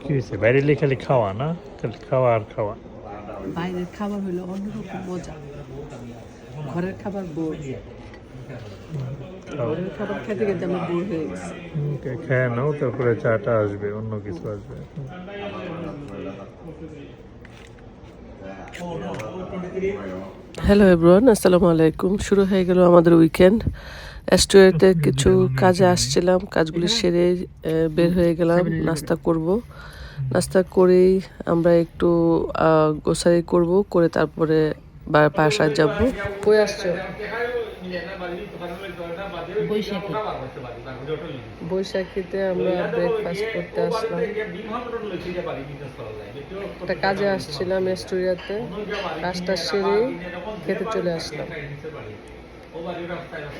কি হয়েছে বাইরে এলে খালি খাওয়া না? খালি খাওয়া আর খাওয়া। বাইরের খাবার হলো অন্যরকম মজা। ঘরের খাবার বোর। ঘরের খাবার খেতে খেতে আমরা বোর হয়ে গেছি। খেয়ে নাও তারপরে চাটা আসবে অন্য কিছু আসবে। হ্যালো এভরিওয়ান আসসালামু আলাইকুম শুরু হয়ে গেল আমাদের উইকেন্ড অ্যাস্ট্রোয়েতে কিছু কাজে আসছিলাম, কাজগুলি সেরে বের হয়ে গেলাম, নাস্তা করব। নাস্তা করেই আমরা একটু গোসারি করব, করে তারপরে বাসায় যাব। আসছো? বৈশাখীতে আমরা ব্রেকফাস্ট করতে আসলাম। একটা কাজে আসছিলাম এস্টোরিয়াতে কাজটা সেরে খেতে চলে আসলাম।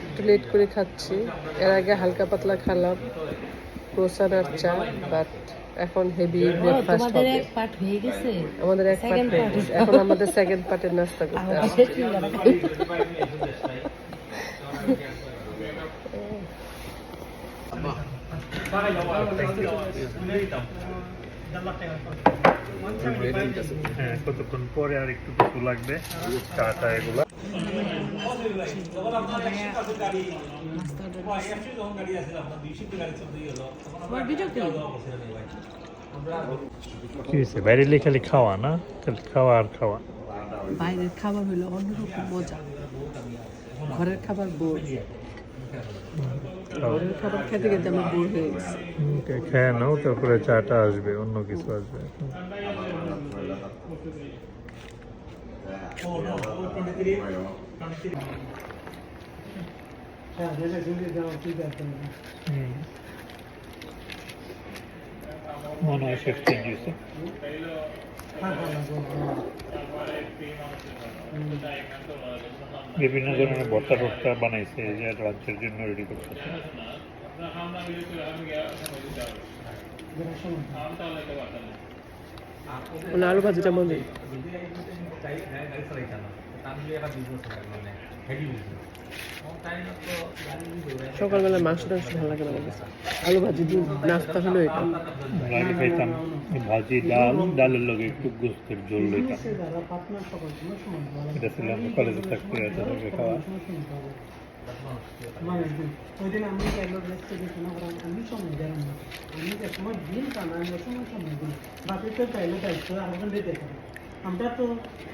একটু লেট করে খাচ্ছি। এর আগে হালকা পাতলা খেলাম ক্রোসান আর চা বাট এখন হেভি ব্রেকফাস্ট তোমাদের হবে এক পার্ট হয়ে গেছে। আমাদের এক পার্ট এখন আমাদের সেকেন্ড পার্টের নাস্তা করতে আসছে। হ্যাঁ কতক্ষণ পরে আর একটু কিছু লাগবে চাটা এগুলা তোমার ভিডিও করি কি হয়েছে বাইরে এলে খালি খাওয়া না? খালি খাওয়া আর খাওয়া। বাইরের খাবার হলো অন্যরকম মজা। ঘরের খাবার বোর খাও। ঘরের খাবার খেতে খেতে আমরা বোর হয়ে গেছি হুম, কে- খেয়ে নাও তারপরে চাটা আসবে অন্য কিছু আসবে হুম। মনে হয় শেষ চেঞ্জ হয়েছে বিভিন্ন ধরনের ভর্তা টর্তা বানাইছে যে লাঞ্চের জন্য রেডি করতেছে আলু ভাজিটা মনে সকালবেলা মাংস টাংস ভালো লাগে না আলু ভাজি দিয়ে নাস্তা হলো এটা। খাইতাম। ভাজি ডাল ডালের লগে একটু গোস্তের ঝোল লইতাম। এটা ছিল আমরা কলেজে থাকতে এত খাওয়া। আমি সময় আমি সময় দিন কানা সময় সময় দিন চাইলে দায়িত্ব আর আমরা তো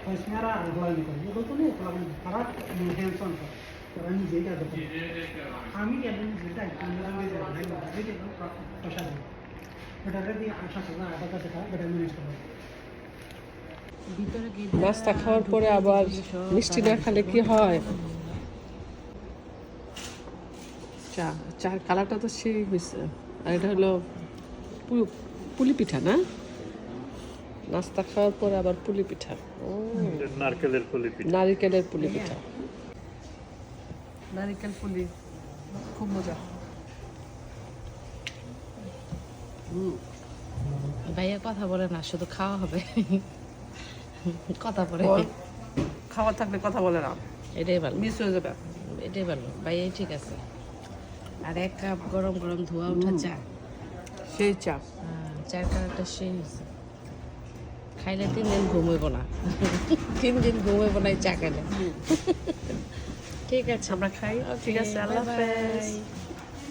হয়েছিনারা আর হয়নি করি এগুলো তো নেই খারাপ হ্যান্ডস অন করে তারা নিজেই কাজ করে আমি আমি পয়সা ওটাকে দিয়ে আশা আটা কাছে খাওয়া ম্যানেজ করা ভিতরে গিয়ে নাস্তা খাওয়ার পরে আবার মিষ্টি না খেলে কি হয়? চা চার কালারটা তো সেই হয়েছে আর এটা হলো পুলি পিঠা না? নাস্তা খাওয়ার পরে আবার পুলি পিঠা। নারকেলের ফলি পিঠা। নারিকেলের পুলি পিঠা। নারিকেল পুলি খুব মজা। ভাইয়া কথা বলে না শুধু খাওয়া হবে। কথা বলে। খাওয়া থাকলে কথা বলে না। এটাই ভালো। মিস হয়ে যাবে। এটাই ভালো। ভাইয়াই ঠিক আছে। আর এক কাপ গরম গরম ধোয়া ওঠা চা। সেই চা। হ্যাঁ, চার কালারটা সেই হয়েছে। খাইলে তিন দিন ঘুমাইব না। তিন দিন ঘুমাইব না চা খাইলে। ঠিক আছে। আমরা খাই। ঠিক আছে আল্লাহ. হাফেজ।